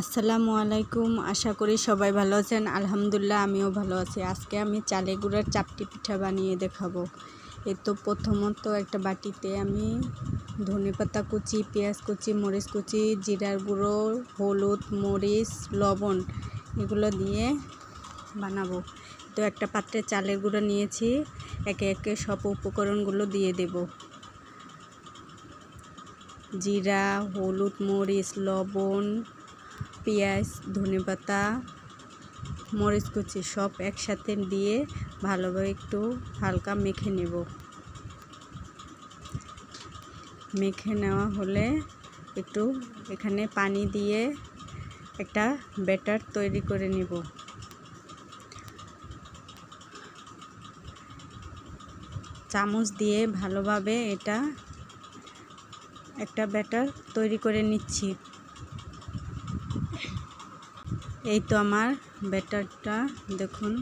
আসসালামু আলাইকুম। আশা করি সবাই ভালো আছেন। আলহামদুলিল্লাহ, আমিও ভালো আছি। আজকে আমি চালে গুঁড়ার চাপটি পিঠা বানিয়ে দেখাবো। এ তো প্রথমত একটা বাটিতে আমি ধনেপাতা কুচি, পেঁয়াজ কুচি, মরিচ কুচি, জিরার গুঁড়ো, হলুদ, মরিচ, লবণ এগুলো দিয়ে বানাবো। তো একটা পাত্রে চালের গুঁড়ো নিয়েছি। একে একে সব উপকরণগুলো দিয়ে দেব। জিরা, হলুদ, মরিচ, লবণ পেঁয়াজ ধনেপাতা মরিচ কুচি সব একসাথে দিয়ে ভালোভাবে একটু হালকা মেখে নেব। মেখে নেওয়া হলে একটু এখানে পানি দিয়ে একটা ব্যাটার তৈরি করে নেব। চামচ দিয়ে ভালোভাবে এটা একটা ব্যাটার তৈরি করে নিচ্ছি। এই তো আমার ব্যাটারটা, দেখুন।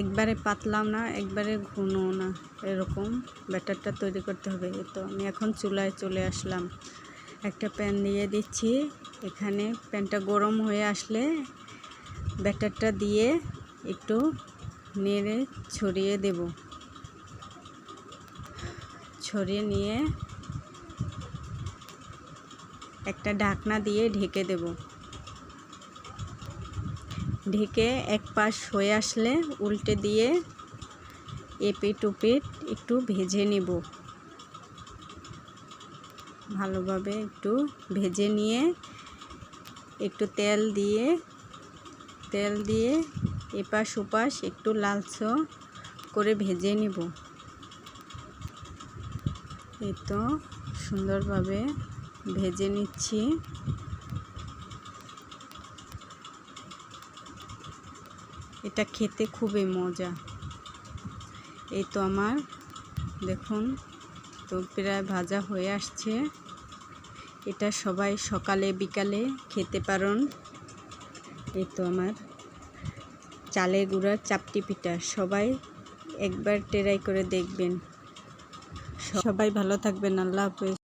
একবারে পাতলাও না, একবারে ঘনও না, এরকম ব্যাটারটা তৈরি করতে হবে। এই তো আমি এখন চুলায় চলে আসলাম। একটা প্যান দিয়ে দিচ্ছি। এখানে প্যানটা গরম হয়ে আসলে ব্যাটারটা দিয়ে একটু নেড়ে ছড়িয়ে দেব। ছড়িয়ে নিয়ে একটা ঢাকনা দিয়ে ঢেকে দেবো। ঢেকে এক পাশ হয়ে আসলে উল্টে দিয়ে এপিট উপিট একটু ভেজে নেব। ভালোভাবে একটু ভেজে নিয়ে একটু তেল দিয়ে তেল দিয়ে এপাশ ওপাশ একটু লালচ করে ভেজে নেব। এই তো সুন্দরভাবে ভেজে নিচ্ছি। এটা খেতে খুবই মজা। এই তো আমার, দেখুন, তো প্রায় ভাজা হয়ে আসছে। এটা সবাই সকালে, বিকালে খেতে পারেন। এই তো আমার চালের গুঁড়ার চাপটি পিঠা, সবাই একবার ট্রাই করে দেখবেন। সবাই ভালো থাকবেন, আল্লাহ হাফেজ।